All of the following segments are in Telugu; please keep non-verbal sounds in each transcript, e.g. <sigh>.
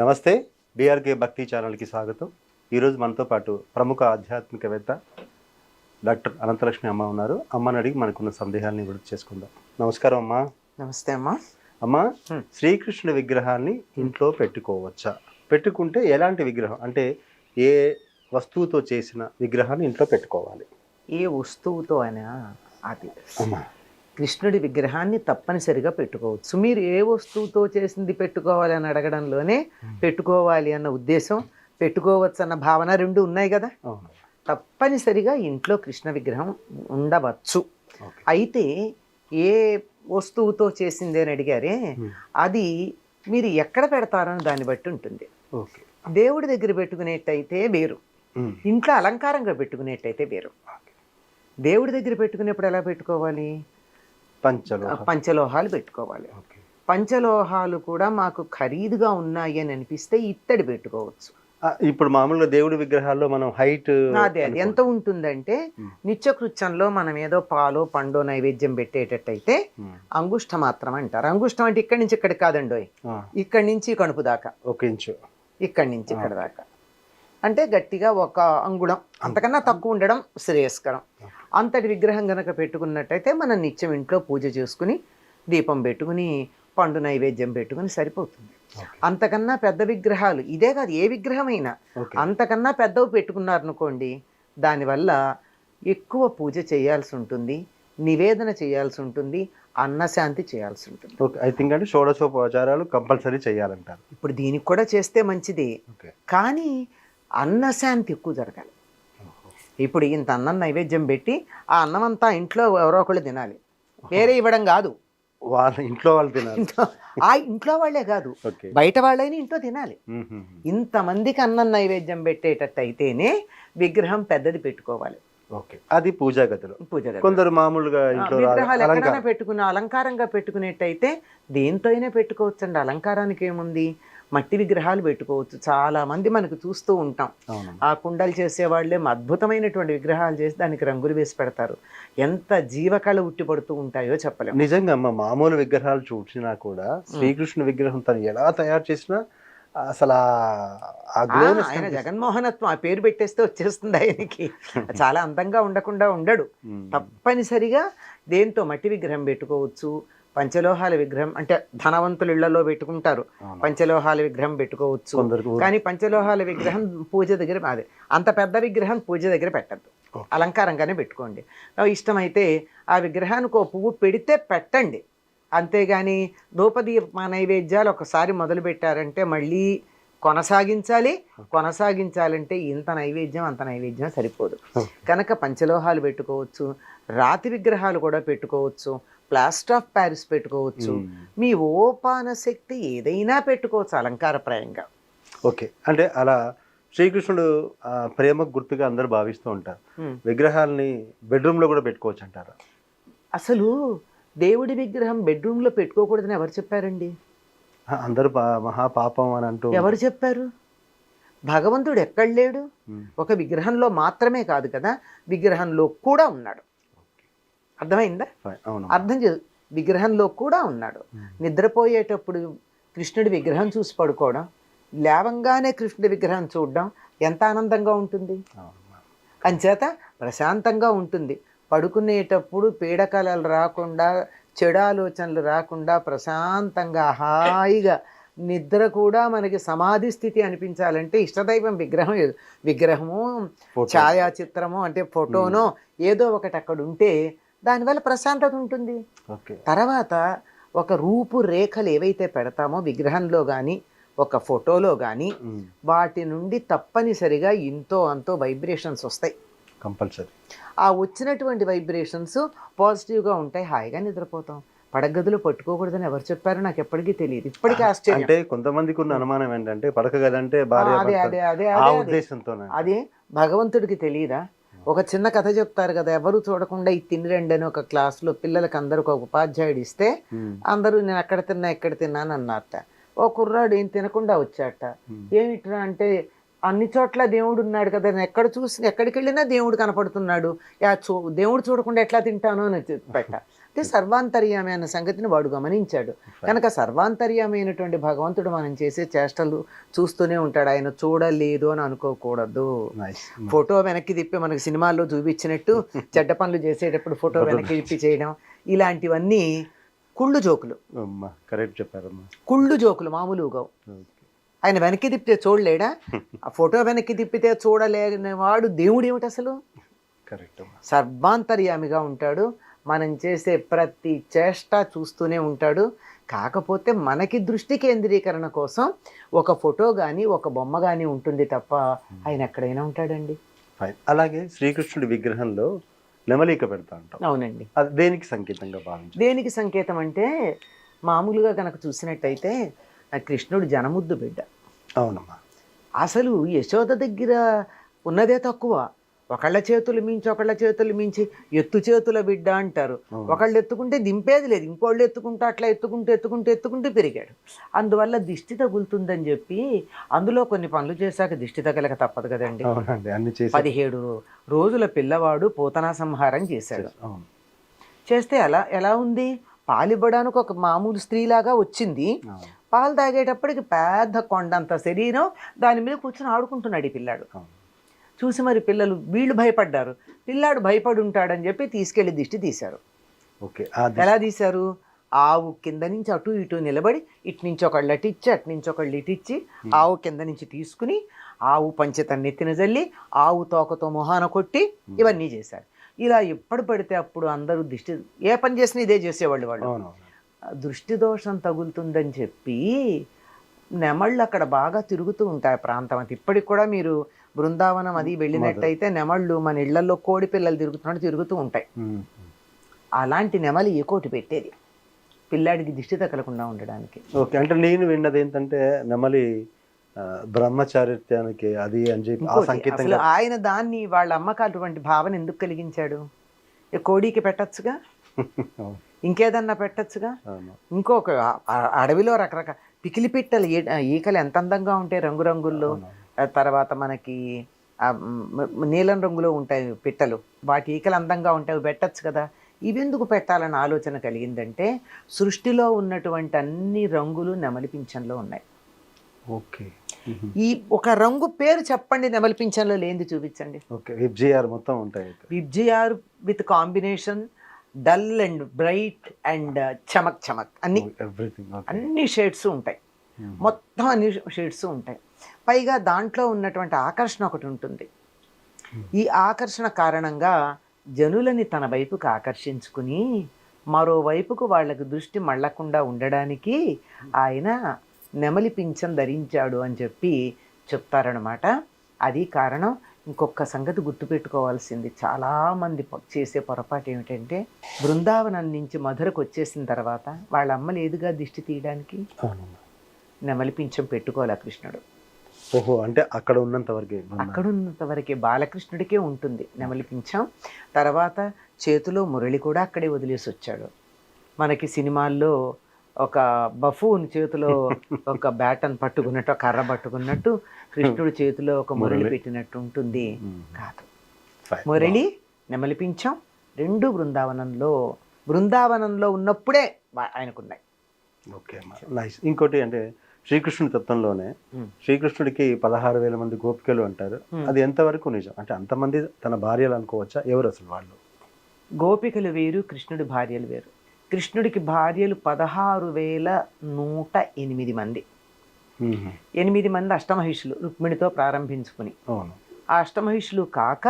నమస్తే బీఆర్కే భక్తి ఛానల్కి స్వాగతం. ఈరోజు మనతో పాటు ప్రముఖ ఆధ్యాత్మికవేత్త డాక్టర్ అనంతలక్ష్మి అమ్మ ఉన్నారు. అమ్మని అడిగి మనకున్న సందేహాలని విడుదల చేసుకుందాం. నమస్కారం అమ్మా. నమస్తే అమ్మా. అమ్మ. శ్రీకృష్ణుడి విగ్రహాన్ని ఇంట్లో పెట్టుకోవచ్చా? పెట్టుకుంటే ఎలాంటి విగ్రహం? అంటే ఏ వస్తువుతో చేసిన విగ్రహాన్ని ఇంట్లో పెట్టుకోవాలి? ఏ వస్తువుతో అయినా అది. అమ్మా. కృష్ణుడి విగ్రహాన్ని తప్పనిసరిగా పెట్టుకోవచ్చు. మీరు ఏ వస్తువుతో చేసింది పెట్టుకోవాలి అని అడగడంలోనే పెట్టుకోవాలి అన్న ఉద్దేశం పెట్టుకోవచ్చు అన్న భావన రెండు ఉన్నాయి కదా? తప్పనిసరిగా ఇంట్లో కృష్ణ విగ్రహం ఉండవచ్చు. అయితే ఏ వస్తువుతో చేసింది అని అడిగారే. అది మీరు ఎక్కడ పెడతారని దాన్ని బట్టి ఉంటుంది. దేవుడి దగ్గర పెట్టుకునేట్టయితే వేరు. ఇంట్లో అలంకారంగా పెట్టుకునేట్టయితే వేరు. దేవుడి దగ్గర పెట్టుకునేప్పుడు ఎలా పెట్టుకోవాలి? పంచలోహాలు పెట్టుకోవాలి. పంచలోహాలు కూడా మాకు ఖరీదుగా ఉన్నాయి అని అనిపిస్తే ఇత్తడి పెట్టుకోవచ్చు. ఇప్పుడు మామూలుగా దేవుడి విగ్రహాల్లో మనం హైట్ అదే అది. ఎంత ఉంటుందంటే. నిత్యకృత్యంలో మనం ఏదో పాలో పండో నైవేద్యం పెట్టేటట్టయితే అంగుష్ట మాత్రం అంటారు. అంగుష్టం అంటే ఇక్కడి నుంచి ఇక్కడికి కాదండోయ్ ఇక్కడి నుంచి కణుపు దాకా. ఒక ఇంచు. ఇక్కడి నుంచి ఇక్కడ దాకా. అంటే గట్టిగా ఒక అంగుళం. అంతకన్నా తక్కువ ఉండడం శ్రేయస్కరం. అంతటి విగ్రహం గనక పెట్టుకున్నట్టయితే మనం నిత్యం ఇంట్లో పూజ చేసుకుని దీపం పెట్టుకుని పండు నైవేద్యం పెట్టుకుని సరిపోతుంది. అంతకన్నా పెద్ద విగ్రహాలు ఇదే కాదు ఏ విగ్రహమైనా అంతకన్నా పెద్దవి పెట్టుకున్నారనుకోండి దానివల్ల ఎక్కువ పూజ చేయాల్సి ఉంటుంది నివేదన చేయాల్సి ఉంటుంది అన్నశాంతి చేయాల్సి ఉంటుంది. ఓకే. ఐ థింక్ అంటే షోడశోపచారాలు కంపల్సరీ చేయాలంటారు. ఇప్పుడు దీనికి కూడా చేస్తే మంచిది. కానీ అన్నశాంతి ఎక్కువ జరగాలి. ఇప్పుడు ఇంత అన్నం నైవేద్యం పెట్టి ఆ అన్నం అంతా ఇంట్లో ఎవరో ఒకళ్ళు తినాలి. వేరే ఇవ్వడం కాదు. వాళ్ళ ఇంట్లో వాళ్ళు తినాలి. ఆ ఇంట్లో వాళ్ళే కాదు. బయట వాళ్ళైనా ఇంట్లో తినాలి. ఇంతమందికి అన్నం నైవేద్యం పెట్టేటట్టు అయితేనే విగ్రహం పెద్దది పెట్టుకోవాలి. ఓకే. అది పూజా గదిలో. పూజ. కొందరు మామూలుగా ఇంట్లో విగ్రహాలు ఎక్కడైనా పెట్టుకున్న అలంకారంగా పెట్టుకునేట్టయితే దేంతో అయినా పెట్టుకోవచ్చండి. అలంకారానికి ఏముంది? మట్టి విగ్రహాలు పెట్టుకోవచ్చు. చాలా మంది మనకు చూస్తూ ఉంటాం. ఆ కుండలు చేసేవాళ్ళే అద్భుతమైనటువంటి విగ్రహాలు చేసి దానికి రంగులు వేసి పెడతారు. ఎంత జీవకళ ఉట్టిపడుతూ ఉంటాయో చెప్పలేము నిజంగా అమ్మ మామూలు విగ్రహాలు చూసినా కూడా శ్రీకృష్ణ విగ్రహం తను ఎలా తయారు చేసినా అసలు ఆయన. జగన్మోహనత్వం ఆ పేరు పెట్టేస్తే వచ్చేస్తుంది ఆయనకి. చాలా అందంగా ఉండకుండా ఉండడు. తప్పనిసరిగా దేంతో మట్టి విగ్రహం పెట్టుకోవచ్చు పంచలోహాల విగ్రహం అంటే ధనవంతుల ఇళ్ళలో పెట్టుకుంటారు. పంచలోహాల విగ్రహం పెట్టుకోవచ్చు. కానీ పంచలోహాల విగ్రహం పూజ దగ్గర అదే అంత పెద్ద విగ్రహం పూజ దగ్గర పెట్టద్దు. అలంకారంగానే పెట్టుకోండి. ఇష్టమైతే ఆ విగ్రహానికి ఒక పువ్వు పెడితే పెట్టండి. అంతేగాని ధూపదీప నైవేద్యాలు ఒకసారి మొదలు పెట్టారంటే మళ్ళీ కొనసాగించాలి. కొనసాగించాలంటే ఇంత నైవేద్యం అంత నైవేద్యం సరిపోదు. కనుక పంచలోహాలు పెట్టుకోవచ్చు. రాతి విగ్రహాలు కూడా పెట్టుకోవచ్చు. ప్లాస్టర్ ఆఫ్ ప్యారిస్ పెట్టుకోవచ్చు. మ్మ్. మీ ఓపాన శక్తి ఏదైనా పెట్టుకోవచ్చు అలంకారప్రాయంగా. ఓకే. అంటే అలా శ్రీకృష్ణుడు ప్రేమకు గుర్తుగా అందరూ భావిస్తూ ఉంటారు. ఉమ్. విగ్రహాలని బెడ్రూమ్లో కూడా పెట్టుకోవచ్చు అంటారు అసలు దేవుడి విగ్రహం బెడ్రూమ్లో పెట్టుకోకూడదని ఎవరు చెప్పారండి? అందరూ పా- మహా పాపం అని అంటూ ఎవరు చెప్పారు? భగవంతుడు ఎక్కడ లేడు? మ్మ్. ఒక విగ్రహంలో మాత్రమే కాదు కదా విగ్రహంలో కూడా ఉన్నాడు. అర్థమైందా? అర్థం చే విగ్రహంలో కూడా ఉన్నాడు. నిద్రపోయేటప్పుడు కృష్ణుడి విగ్రహం చూసి పడుకోవడం లేవంగానే కృష్ణుడి విగ్రహం చూడడం ఎంత ఆనందంగా ఉంటుంది. అంచేత ప్రశాంతంగా ఉంటుంది. పడుకునేటప్పుడు పీడకలలు రాకుండా చెడు ఆలోచనలు రాకుండా ప్రశాంతంగా హాయిగా నిద్ర కూడా మనకి సమాధి స్థితి అనిపించాలంటే ఇష్టదైవం విగ్రహం విగ్రహము. ఛాయాచిత్రము అంటే ఫోటోనో ఏదో ఒకటి అక్కడ ఉంటే దానివల్ల ప్రశాంతత ఉంటుంది. ఓకే. తర్వాత ఒక రూపు రేఖలు ఏవైతే పెడతామో విగ్రహంలో కానీ ఒక ఫోటోలో కానీ. వాటి నుండి తప్పనిసరిగా ఇంతో అంతో వైబ్రేషన్స్ వస్తాయి. కంపల్సరీ. ఆ వచ్చినటువంటి వైబ్రేషన్స్ పాజిటివ్గా ఉంటాయి హాయిగా నిద్రపోతాం. పడగదిలో పట్టుకోకూడదని ఎవరు చెప్పారో నాకు ఎప్పటికీ తెలియదు. ఇప్పటికీ ఆశ్చర్యం. అంటే కొంతమందికి ఉన్న అనుమానం ఏంటంటే పడక గదంటే భార్య అదే అదే అదే అదే అదే భగవంతుడికి తెలియదా? ఒక చిన్న కథ చెప్తారు కదా ఎవరు చూడకుండా ఈ తిని రండి అని ఒక క్లాస్లో పిల్లలకి అందరికి ఒక ఉపాధ్యాయుడు ఇస్తే. అందరూ నేను అక్కడ తిన్నా ఇక్కడ తిన్నాను అన్నారట ఓ కుర్రాడు ఏం తినకుండా వచ్చాట. ఏమిట్రా అంటే అన్ని చోట్ల దేవుడు ఉన్నాడు కదా నేను ఎక్కడ చూసి ఎక్కడికి వెళ్ళినా దేవుడు కనపడుతున్నాడు యా చూ దేవుడు చూడకుండా ఎట్లా తింటాను అని పెట్ట అంటే సర్వాంతర్యామి అన్న సంగతిని వాడు గమనించాడు. కనుక సర్వాంతర్యామి అయినటువంటి భగవంతుడు మనం చేసే చేష్టలు చూస్తూనే ఉంటాడు. ఆయన చూడలేదు అని అనుకోకూడదు. ఫోటో వెనక్కి తిప్పి మనకి సినిమాల్లో చూపించినట్టు <laughs> చెడ్డ పనులు చేసేటప్పుడు ఫోటో వెనక్కి తిప్పి చేయడం. ఇలాంటివన్నీ కుళ్ళు జోకులు. కరెక్ట్ చెప్పారమ్మా. కుళ్ళు జోకులు మామూలుగా ఆయన వెనక్కి తిప్పితే చూడలేడా? ఆ ఫోటో వెనక్కి తిప్పితే చూడలేని వాడు దేవుడు ఏమిటి అసలు? కరెక్ట్ సర్వాంతర్యామిగా ఉంటాడు. మనం చేసే ప్రతి చేష్ట చూస్తూనే ఉంటాడు. కాకపోతే మనకి దృష్టి కేంద్రీకరణ కోసం ఒక ఫోటో కానీ ఒక బొమ్మ కానీ ఉంటుంది తప్ప ఆయన ఎక్కడైనా ఉంటాడండి. ఫైన్. అలాగే శ్రీకృష్ణుడి విగ్రహంలో నెమలిక పెడతా ఉంటాం. అవునండి. అది దేనికి సంకేతంగా భావించాలి దేనికి సంకేతం అంటే మామూలుగా కనుక చూసినట్టయితే కృష్ణుడు జనముద్దు బిడ్డ. అవునమ్మా. అసలు యశోద దగ్గర ఉన్నదే తక్కువ. ఒకళ్ళ చేతులు మించి ఒకళ్ళ చేతులు మించి ఎత్తు చేతుల బిడ్డ అంటారు. ఒకళ్ళు ఎత్తుకుంటే దింపేది లేదు. ఇంకోళ్ళు ఎత్తుకుంటే అట్లా ఎత్తుకుంటూ ఎత్తుకుంటూ ఎత్తుకుంటూ పెరిగాడు. అందువల్ల దిష్టి తగులుతుందని చెప్పి అందులో కొన్ని పనులు చేశాక దిష్టి తగలక తప్పదు కదండి. పదిహేడు రోజుల పిల్లవాడు పూతనా సంహారం చేశాడు. చేస్తే ఎలా ఎలా ఉంది? పాలివ్వడానికి ఒక మామూలు స్త్రీలాగా వచ్చింది. పాలు తాగేటప్పటికి పెద్ద కొండంత శరీరం దాని మీద కూర్చొని ఆడుకుంటున్నాడు ఈ పిల్లాడు. చూసి మరి పిల్లలు వీళ్ళు భయపడ్డారు. పిల్లాడు భయపడి ఉంటాడని చెప్పి తీసుకెళ్ళి దిష్టి తీశారు. ఓకే ఎలా తీశారు? ఆవు కింద నుంచి అటు ఇటు నిలబడి ఇటు నుంచి ఒకళ్ళు అటు ఇచ్చి అటు నుంచి ఒకళ్ళు ఇటు ఇచ్చి ఆవు కింద నుంచి తీసుకుని ఆవు పంచత నెత్తిన జల్లి ఆవు తోకతో మొహాన కొట్టి ఇవన్నీ చేశారు. ఇలా ఎప్పుడు పడితే అప్పుడు అందరూ దిష్టి ఏ పని చేసినా ఇదే చేసేవాళ్ళు వాళ్ళు. దృష్టి దోషం తగులుతుందని చెప్పి నెమళ్ళు అక్కడ బాగా తిరుగుతూ ఉంటాయి ప్రాంతం. అది ఇప్పటికి కూడా మీరు బృందావనం అది వెళ్ళినట్టయితే నెమళ్ళు మన ఇళ్ళలో కోడి పిల్లలు తిరుగుతున్నట్టు తిరుగుతూ ఉంటాయి. అలాంటి నెమలి ఏ కోటి పెట్టేది? పిల్లాడికి దిష్టి తగలకుండా ఉండడానికి. ఓకే అంటే నేను విన్నది ఏంటంటే నెమలి బ్రహ్మచారిత్యానికి అది అని చెప్పి ఆయన దాన్ని వాళ్ళ అమ్మకు అటువంటి భావన ఎందుకు కలిగించాడు? కోడికి పెట్టచ్చుగా? <laughs> ఇంకేదన్నా పెట్టచ్చుగా? ఇంకొక అడవిలో రకరకాల పికిలి పిట్టలు ఈకలు ఎంత అందంగా ఉంటాయి రంగురంగుల్లో. తర్వాత మనకి నీలం రంగులో ఉంటాయి పిట్టలు. వాటి ఈకలు అందంగా ఉంటాయి అవి పెట్టచ్చు కదా. ఇవెందుకు పెట్టాలని ఆలోచన కలిగిందంటే సృష్టిలో ఉన్నటువంటి అన్ని రంగులు నెమలి పింఛన్లో ఉన్నాయి. ఓకే. ఈ ఒక రంగు పేరు చెప్పండి నెమలి పింఛన్లో లేనిది చూపించండి. ఓకే. విబ్జిఆర్ మొత్తం ఉంటాయి VIBGYOR with combination dull and bright and చమక్ చమక్ అన్ని. ఎవ్రీథింగ్ ఓకే అన్ని షేడ్స్ ఉంటాయి. మొత్తం అన్ని షేడ్స్ ఉంటాయి. పైగా దాంట్లో ఉన్నటువంటి ఆకర్షణ ఒకటి ఉంటుంది. ఈ ఆకర్షణ కారణంగా జనులని తన వైపుకు ఆకర్షించుకుని మరోవైపుకు వాళ్ళకి దృష్టి మళ్ళకుండా ఉండడానికి ఆయన నెమలి పింఛం ధరించాడు అని చెప్పి చెప్తారనమాట అది కారణం ఇంకొక సంగతి గుర్తుపెట్టుకోవాల్సింది. చాలామంది చేసే పొరపాటు ఏమిటంటే బృందావనం నుంచి మధురకు వచ్చేసిన తర్వాత వాళ్ళ అమ్మ లేదుగా దిష్టి తీయడానికి. నెమలి పింఛం పెట్టుకోలే కృష్ణుడు? ఓహో అంటే అక్కడ ఉన్నంత వరకే అక్కడున్నంత వరకే బాలకృష్ణుడికే ఉంటుంది. నెమలి పింఛం తర్వాత చేతిలో మురళి కూడా అక్కడే వదిలేసి వచ్చాడు. మనకి సినిమాల్లో ఒక బఫూన్ చేతిలో <laughs> ఒక బ్యాటన్ పట్టుకున్నట్టు ఒక కర్ర పట్టుకున్నట్టు కృష్ణుడి చేతిలో ఒక మురళి. పెట్టినట్టు ఉంటుంది. కాదు. మురళి నెమలి పింఛం రెండు బృందావనంలో బృందావనంలో ఉన్నప్పుడే ఆయనకున్నాయి. ఓకే నైస్ ఇంకోటి అంటే శ్రీకృష్ణుడి తత్వంలోనే. శ్రీకృష్ణుడికి పదహారు వేల మంది గోపికలు అంటారు. అది ఎంతవరకు నిజం అంటే అంతమంది తన భార్యలు అనుకోవచ్చా ఎవరు అసలు వాళ్ళు గోపికలు వేరు కృష్ణుడి భార్యలు వేరు కృష్ణుడికి భార్యలు పదహారు వేల నూట ఎనిమిది మంది. ఎనిమిది మంది అష్టమహిషులు రుక్మిణితో ప్రారంభించుకుని ఆ అష్టమహిషులు కాక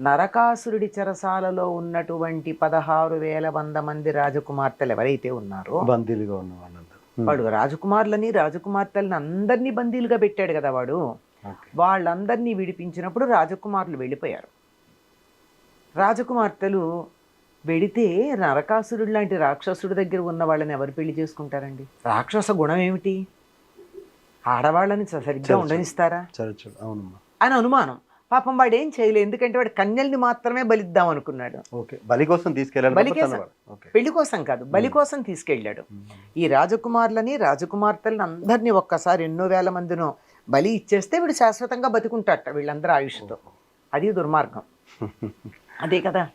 నరకాసురుడి చెరసాలలో ఉన్నటువంటి పదహారు వేల వంద మంది రాజకుమార్తెలు ఎవరైతే ఉన్నారో బందీలుగా ఉన్న వాళ్ళందరూ ఉమ్. వాడు రాజకుమారులని రాజకుమార్తెలని అందరినీ బందీలుగా పెట్టాడు కదా వాడు. వాళ్ళందరినీ విడిపించినప్పుడు రాజకుమారులు వెళ్ళిపోయారు. రాజకుమార్తెలు వెడితే నరకాసురుడు లాంటి రాక్షసుడి దగ్గర ఉన్న వాళ్ళని ఎవరు పెళ్ళి చేసుకుంటారండి? రాక్షస గుణం ఏమిటి? ఆడవాళ్ళని సరిగ్గా. ఉండనిస్తారా? అని అనుమానం. పాపం వాడు ఏం చేయలేదు. ఎందుకంటే వాడు కన్యల్ని మాత్రమే బలిద్దాం అనుకున్నాడు. ఓకే. బలి కోసం తీసుకెళ్ళాలి బలి కోసం. పెళ్ళి కోసం కాదు బలి కోసం తీసుకెళ్ళాడు. ఈ రాజకుమారులని రాజకుమార్తెలను అందరినీ ఒక్కసారి ఎన్నో వేల మందినో బలి ఇచ్చేస్తే వీడు శాశ్వతంగా బతికుంటాట వీళ్ళందరూ ఆయుష్తో. అది దుర్మార్గం. <laughs> అదే కదా.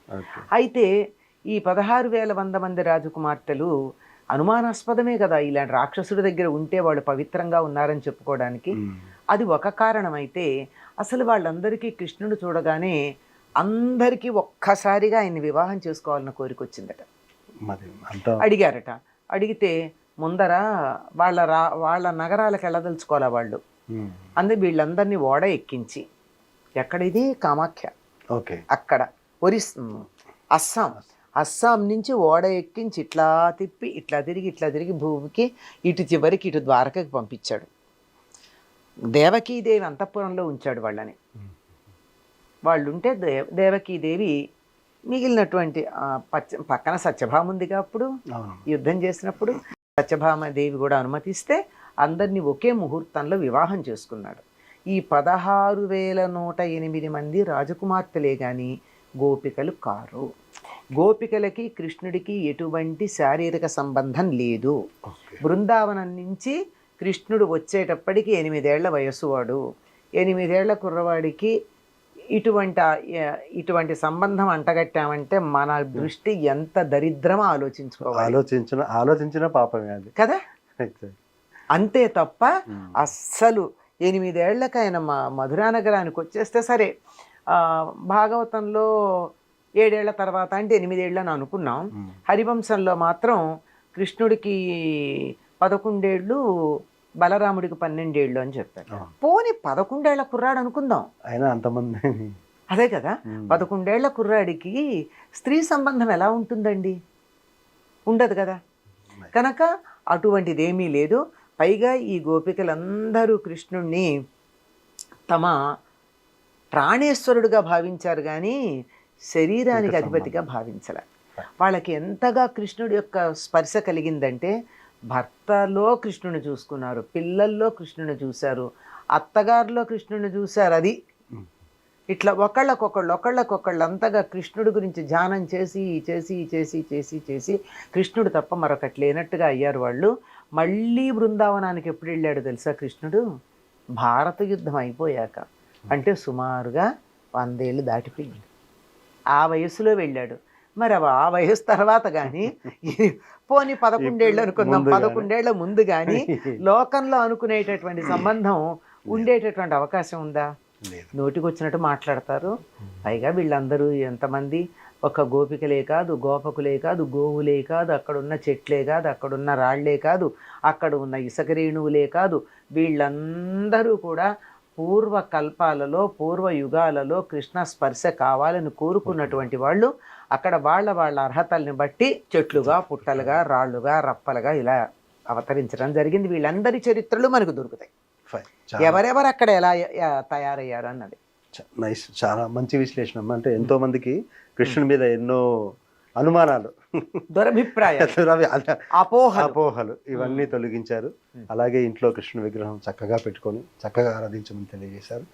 అయితే ఈ పదహారు వేల వంద మంది రాజకుమార్తెలు అనుమానాస్పదమే కదా. ఇలాంటి రాక్షసుడి దగ్గర ఉంటే వాళ్ళు పవిత్రంగా ఉన్నారని చెప్పుకోవడానికి. అది ఒక కారణమైతే అసలు వాళ్ళందరికీ కృష్ణుడు చూడగానే అందరికీ ఒక్కసారిగా ఆయన్ని వివాహం చేసుకోవాలన్న కోరిక వచ్చిందట అడిగారట. అడిగితే ముందర వాళ్ళ రా వాళ్ళ నగరాలకు వెళ్ళదలుచుకోవాలా వాళ్ళు. అందు వీళ్ళందరినీ ఓడ ఎక్కించి ఎక్కడిది? కామాఖ్య. ఓకే. అక్కడ ఒరిస్ అస్సాం. అస్సాం నుంచి ఓడ ఎక్కించి ఇట్లా తిప్పి ఇట్లా తిరిగి ఇట్లా తిరిగి భూమికి ఇటు చివరికి ఇటు ద్వారకకి పంపించాడు. దేవకీదేవి అంతఃపురంలో ఉంచాడు వాళ్ళని. వాళ్ళు ఉంటే దే దేవకీదేవి మిగిలినటువంటి పచ్చ పక్కన సత్యభామ ఉందిగా అప్పుడు. యుద్ధం చేసినప్పుడు సత్యభామాదేవి కూడా అనుమతిస్తే అందరినీ ఒకే ముహూర్తంలో వివాహం చేసుకున్నాడు. ఈ పదహారు వేల నూట ఎనిమిది మంది రాజకుమార్తెలే గాని గోపికలు కారు. గోపికలకి కృష్ణుడికి ఎటువంటి శారీరక సంబంధం లేదు. బృందావనం నుంచి కృష్ణుడు వచ్చేటప్పటికి ఎనిమిదేళ్ళ వయస్సు వాడు ఎనిమిదేళ్ళ కుర్రవాడికి ఇటువంటి ఇటువంటి సంబంధం అంటగట్టామంటే మన దృష్టి ఎంత దరిద్రమో ఆలోచించుకోవాలి ఆలోచించిన ఆలోచించిన పాపమే అది కదా. అంతే తప్ప. అస్సలు ఎనిమిదేళ్ళకు ఆయన మా మధురా నగరానికి వచ్చేస్తే సరే భాగవతంలో ఏడేళ్ళ తర్వాత అంటే ఎనిమిదేళ్ళు అని అనుకున్నాం. హరివంశంలో మాత్రం కృష్ణుడికి పదకొండేళ్ళు బలరాముడికి పన్నెండేళ్ళు అని చెప్పారు. పోని పదకొండేళ్ళ కుర్రాడు అనుకుందాం. అయినా అంతమంది. అదే కదా. పదకొండేళ్ళ కుర్రాడికి స్త్రీ సంబంధం ఎలా ఉంటుందండి? ఉండదు కదా. కనుక అటువంటిది ఏమీ లేదు. పైగా ఈ గోపికలందరూ కృష్ణుణ్ణి తమ ప్రాణేశ్వరుడుగా భావించారు కానీ శరీరానికి అధిపతిగా భావించలే. వాళ్ళకి ఎంతగా కృష్ణుడి యొక్క స్పర్శ కలిగిందంటే భర్తలో కృష్ణుని చూసుకున్నారు పిల్లల్లో కృష్ణుని చూశారు అత్తగారిలో కృష్ణుని చూశారు అది. ఇట్లా ఒకళ్ళకొకళ్ళు ఒకళ్ళకొకళ్ళు అంతగా కృష్ణుడి గురించి ధ్యానం చేసి చేసి చేసి చేసి చేసి కృష్ణుడు తప్ప మరొకటి లేనట్టుగా అయ్యారు వాళ్ళు. మళ్ళీ బృందావనానికి ఎప్పుడు వెళ్ళాడు తెలుసా కృష్ణుడు? భారత యుద్ధం అయిపోయాక. అంటే సుమారుగా వందేళ్ళు దాటిపోయింది. ఆ వయసులో వెళ్ళాడు. మరి అవ- ఆ వయసు తర్వాత కానీ పోని పదకొండేళ్ళు అనుకుందాం. పదకొండేళ్ళ ముందు కానీ <laughs> లోకంలో అనుకునేటటువంటి సంబంధం <clears throat> ఉండేటటువంటి అవకాశం ఉందా? నోటికి వచ్చినట్టు మాట్లాడతారు. పైగా వీళ్ళందరూ ఎంతమంది? ఒక గోపికలే కాదు గోపకులే కాదు గోవులే కాదు అక్కడున్న చెట్లే కాదు అక్కడున్న రాళ్ళే కాదు అక్కడ ఉన్న ఇసుక రేణువులే కాదు. వీళ్ళందరూ కూడా పూర్వ కల్పాలలో పూర్వ యుగాలలో కృష్ణ స్పర్శ కావాలని కోరుకున్నటువంటి వాళ్ళు అక్కడ వాళ్ళ వాళ్ళ అర్హతల్ని బట్టి చెట్లుగా పుట్టలుగా రాళ్ళుగా రప్పలుగా ఇలా అవతరించడం జరిగింది. వీళ్ళందరి చరిత్రలు మనకు దొరుకుతాయి. ఎవరెవరు అక్కడ ఎలా తయారయ్యారు అన్నది. నైస్ చాలా మంచి విశ్లేషణ. అంటే ఎంతో మందికి కృష్ణుడి మీద ఎన్నో అనుమానాలు. <laughs> అపోహలు. ఇవన్నీ తొలగించారు. అలాగే ఇంట్లో కృష్ణుడి విగ్రహం చక్కగా పెట్టుకొని చక్కగా ఆరాధించమని తెలియజేశారు.